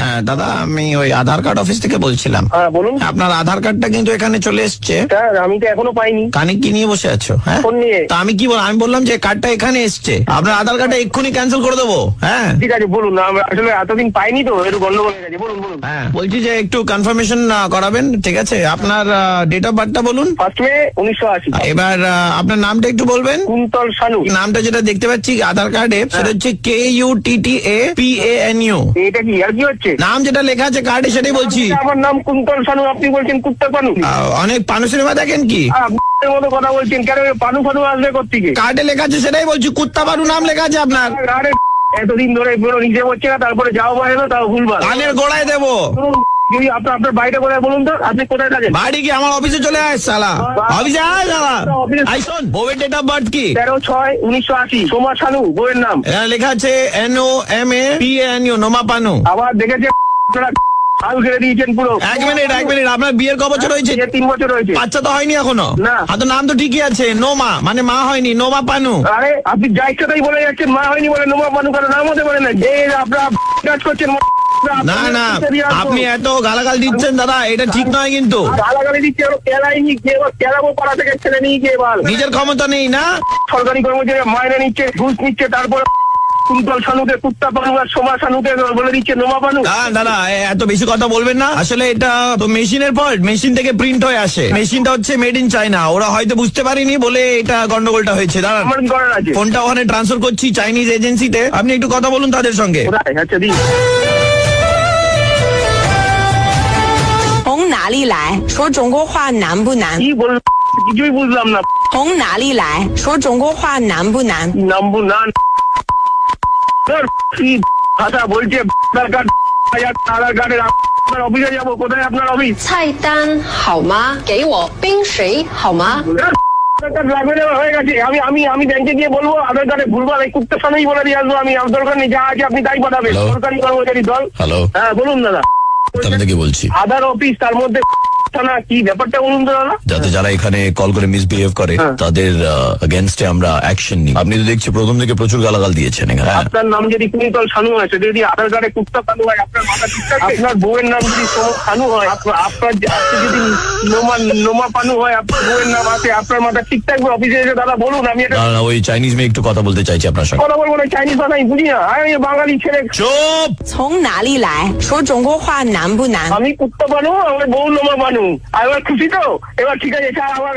হ্যাঁ দাদা আমি ওই আধার কার্ড অফিস থেকে বলছিলাম। হ্যাঁ বলুন। আপনার আধার কার্ডটা কিন্তু এখানে চলে এসছে। স্যার আমি তো এখনও পাইনি। কানে কি নিয়ে বসে আছো হ্যাঁ? ফোন নিয়ে। তা আমি কি বল আমি বললাম যে কার্ডটা এখানে এসছে। আপনার আধার কার্ডটা এক্ষুনি ক্যান্সেল করে দেবো হ্যাঁ? ঠিক আছে বলুন। আমরা আসলে এতদিন পাইনি তো একটু গন্ডগোল হয়ে গেছে বলুন বলুন। হ্যাঁ বলছি যে একটু কনফার্মেশন করাবেন ঠিক আছে? আপনার ডেট অফ বার্থটা বলুন। ফার্স্ট মে উনিশশো আশি। এবার আপনার নামটা একটু বলবেন। কুন্তল শানু নামটা যেটা দেখতে পাচ্ছি আধার কার্ডে সেটা হচ্ছে K U T T A P A N U এটা কি আর কি হচ্ছে? নাম যেটা লেখা আছে কার্ডে সেটাই বলছি। আমার নাম কুন্তল সানু আপনি বলছেন কুত্তা পানু। অনেক পানু সিনেমা দেখেন কি? মতো কথা বলছেন কেন পানু ফানু আসবে কোথেকে কার্ডে লেখা আছে সেটাই বলছি কুত্তা পানু নাম লেখা আছে আপনার। এতদিন ধরে পুরো নিজে হচ্ছে না তারপরে যাও বাইরে না তাও ভুলবার কানের গোড়ায় দেবো। আপনার আপনার বাড়িটা কোথায় বলুন তো? আপনি কোথায় থাকেন? বাড়ি কি আমার অফিসে চলে আয় সালা অফিসে আয় সালা আই শোন বউয়ের ডেট অফ বার্থ কি? তেরো ছয় উনিশশো আশি। সোমা শানু বইয়ের নাম। লেখা আছে N O M A P N U Noma Panu. আবার দেখেছে হাল ঘিরে দিয়েছেন পুরো। এক মিনিট এক মিনিট আপনার বিয়ের ক বছর হয়েছে? তিন বছর হয়েছে। বাচ্চা তো হয়নি এখনও? না। তো নাম তো ঠিকই আছে নোমা মানে মা হয়নি নোমা পানু। আরে আপনি যা ইচ্ছা তাই বলে যাচ্ছেন মা হয়নি বলে নোমা পানু কারও নাম হতে পারে না। যে আপনারা কাজ করছেন না না আপনি এত গালাগাল দিচ্ছেন দাদা এটা ঠিক নয় কিন্তু। গালাগালি দিচ্ছে ওরা কেলাইনি কে কেলাবো পাড়া থেকে ছেলে নিয়ে গিয়ে নিজের ক্ষমতা নেই না? সরকারি কর্মচারী মাইনে নিচ্ছে ঘুষ নিচ্ছে তারপর কুন্তল শানুকে কুত্তা পানু আর সোমা শানুকে বলে দিচ্ছে নোমা পানু। দাদা দাদা এত বেশি কথা বলবেন না। আসলে এটা তো মেশিনের ফল্ট মেশিন থেকে প্রিন্ট হয়ে আসে। মেশিনটা হচ্ছে মেড ইন চাইনা ওরা হয়তো বুঝতে পারেনি বলে এটা গন্ডগোলটা হয়েছে। দাঁড়ান ফোনটা ওখানে ট্রান্সফার করছি চাইনিজ এজেন্সিতে আপনি একটু কথা বলুন তাদের সঙ্গে। আচ্ছা দিন। 里来？说中国话难不难？ কি বল কিছুই বুঝলাম না 从哪里来？说中国话难不难？ নামবো না ধর, কি ভাষা বলছে আধার কার্ড আধার কার্ডের আপনার অফিসে যাবো কোথায় আপনার অফিস 菜单好吗？给我冰水好吗？ আধার কার্ড লাগবে না হয়ে গেছে আমি আমি আমি ব্যাংকে গিয়ে বলবো আধার কার্ডে ভুলবার এই কুত্তার সামনেই বলে দিয়ে আসবো আমি আমার দরকার নেই যা আছে আপনি তাই পাঠাবেন Hello? সরকারি কর্মচারী দল হ্যালো হ্যাঁ বলুন দাদা বলছি? আধার অফিস তার মধ্যে থানা কি ব্যাপারটা বলুন তো দাদা যাতে যারা এখানে কল করে মিসবিহেভ করে হ্যাঁ। তাদের এগেনস্টে আমরা অ্যাকশন নিই আপনি তো দেখছি প্রথম থেকে প্রচুর গালাগাল দিয়েছেন এখানে হ্যাঁ আপনার নাম যদি কুন্তল শানু হয় সেটা যদি আধার কার্ডে কুত্তা শানু হয় আপনার মাথা ঠিকঠাক আছে? আপনার বউয়ের নাম যদি সোমা শানু হয় আপনার আপনার আপনি যদি নোমা নোমা পানু হয় আপনার বউয়ের নাম আছে আপনার মাথা ঠিক থাকবে অফিসে এসে দাদা বলুন আমি এটা না না ওই চাইনিজ মেয়ে একটু কথা বলতে চাইছি আপনার সঙ্গে কথা বলবো না চাইনিজ ভাষা আমি বুঝি না আমি বাঙালি ছেলে চুপ 从哪里来？说中国话难不难？ আমি কুত্তা বানু আমার বউ নোমা বানু আর এবার খুশি তো? এবার ঠিক আছে আবার